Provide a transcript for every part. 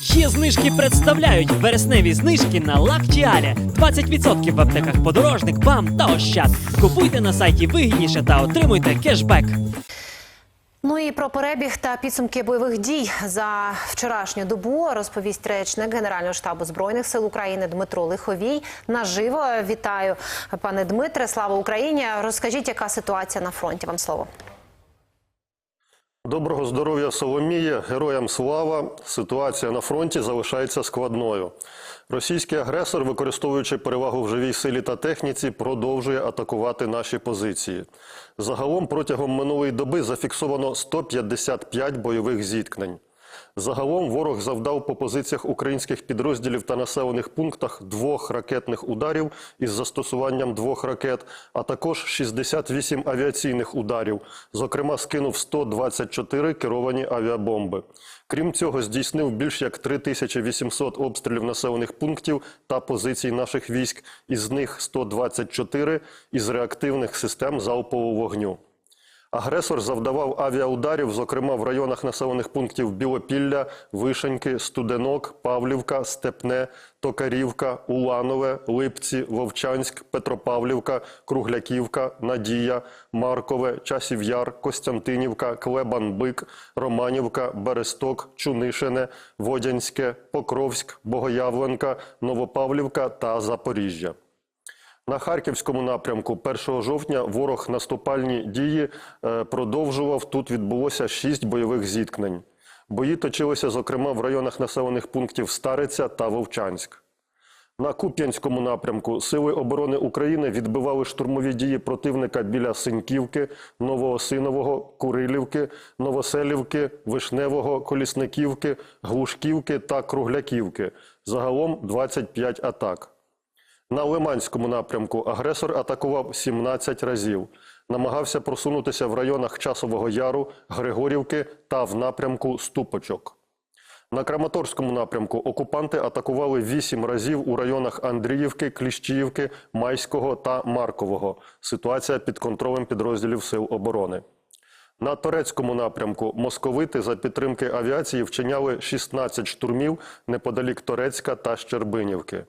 Є знижки представляють вересневі знижки на Лактіалі. 20% в аптеках подорожник, бам та ощад. Купуйте на сайті вигідніше та отримуйте кешбек. Ну і про перебіг та підсумки бойових дій за вчорашню добу розповість речник Генерального штабу збройних сил України Дмитро Лиховій. Наживо вітаю, пане Дмитре. Слава Україні! Розкажіть, яка ситуація на фронті? Вам слово. Доброго здоров'я Соломіє, героям слава. Ситуація на фронті залишається складною. Російський агресор, використовуючи перевагу в живій силі та техніці, продовжує атакувати наші позиції. Загалом протягом минулої доби зафіксовано 155 бойових зіткнень. Загалом ворог завдав по позиціях українських підрозділів та населених пунктах двох ракетних ударів із застосуванням двох ракет, а також 68 авіаційних ударів. Зокрема, скинув 124 керовані авіабомби. Крім цього, здійснив більш як 3800 обстрілів населених пунктів та позицій наших військ, із них 124 із реактивних систем залпового вогню. Агресор завдавав авіаударів, зокрема в районах населених пунктів Білопілля, Вишеньки, Студенок, Павлівка, Степне, Токарівка, Уланове, Липці, Вовчанськ, Петропавлівка, Кругляківка, Надія, Маркове, Часів Яр, Костянтинівка, Клебан-Бик, Романівка, Бересток, Чунишине, Водянське, Покровськ, Богоявленка, Новопавлівка та Запоріжжя. На Харківському напрямку 1 жовтня ворог наступальні дії е, продовжував. Тут відбулося шість бойових зіткнень. Бої точилися, зокрема, в районах населених пунктів Стариця та Вовчанськ. На Куп'янському напрямку Сили оборони України відбивали штурмові дії противника біля Синьківки, Новоосинового, Курилівки, Новоселівки, Вишневого, Колісниківки, Глушківки та Кругляківки. Загалом 25 атак. На Лиманському напрямку агресор атакував 17 разів. Намагався просунутися в районах Часового Яру, Григорівки та в напрямку Ступочок. На Краматорському напрямку окупанти атакували 8 разів у районах Андріївки, Кліщіївки, Майського та Маркового. Ситуація під контролем підрозділів Сил оборони. На турецькому напрямку московити за підтримки авіації вчиняли 16 штурмів неподалік Торецька та Щербинівки.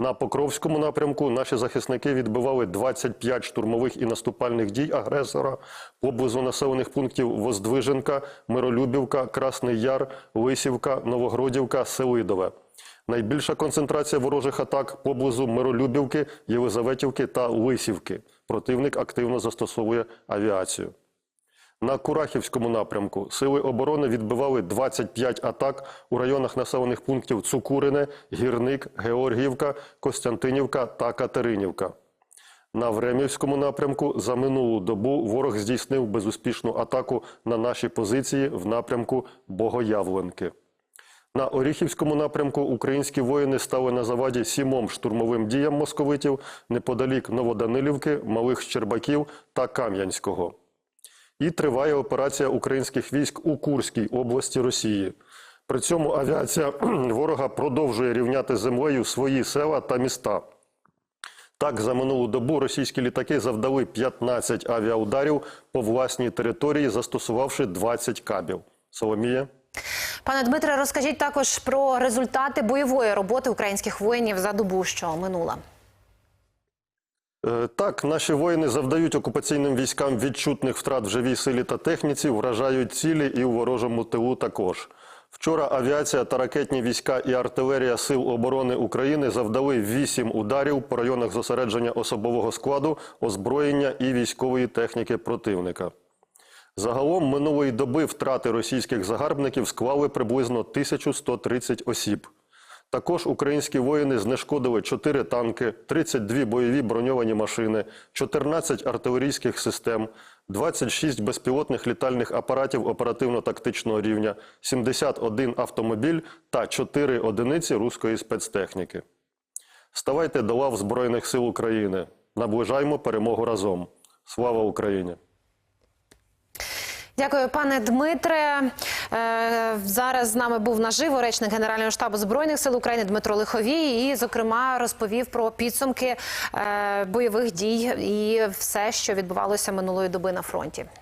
На Покровському напрямку наші захисники відбивали 25 штурмових і наступальних дій агресора поблизу населених пунктів Воздвиженка, Миролюбівка, Красний Яр, Лисівка, Новогродівка, Селидове. Найбільша концентрація ворожих атак поблизу Миролюбівки, Єлизаветівки та Лисівки. Противник активно застосовує авіацію. На Курахівському напрямку сили оборони відбивали 25 атак у районах населених пунктів Цукурине, Гірник, Георгіївка, Костянтинівка та Катеринівка. На Времівському напрямку за минулу добу ворог здійснив безуспішну атаку на наші позиції в напрямку Богоявленки. На Оріхівському напрямку українські воїни стали на заваді сімом штурмовим діям московитів неподалік Новоданилівки, Малих Щербаків та Кам'янського. І триває операція українських військ у Курській області Росії. При цьому авіація ворога продовжує рівняти землею свої села та міста. Так, за минулу добу російські літаки завдали 15 авіаударів по власній території, застосувавши 20 кабів. Соломія. Пане Дмитре, розкажіть також про результати бойової роботи українських воїнів за добу, що минула. Е, Так, наші воїни завдають окупаційним військам відчутних втрат в живій силі та техніці, вражають цілі і у ворожому тилу також. Вчора авіація та ракетні війська і артилерія Сил оборони України завдали вісім ударів по районах зосередження особового складу, озброєння і військової техніки противника. Загалом минулої доби втрати російських загарбників склали приблизно 1130 осіб. Також українські воїни знешкодили 4 танки, 32 бойові броньовані машини, 14 артилерійських систем, 26 безпілотних літальних апаратів оперативно-тактичного рівня, 71 автомобіль та 4 одиниці руської спецтехніки. Ставайте до лав Збройних сил України. Наближаймо перемогу разом. Слава Україні! Дякую, пане Дмитре. Е, Зараз з нами був наживо речник Генерального штабу збройних сил України Дмитро Лиховій. І, зокрема, розповів про підсумки е, бойових дій і все, що відбувалося минулої доби на фронті.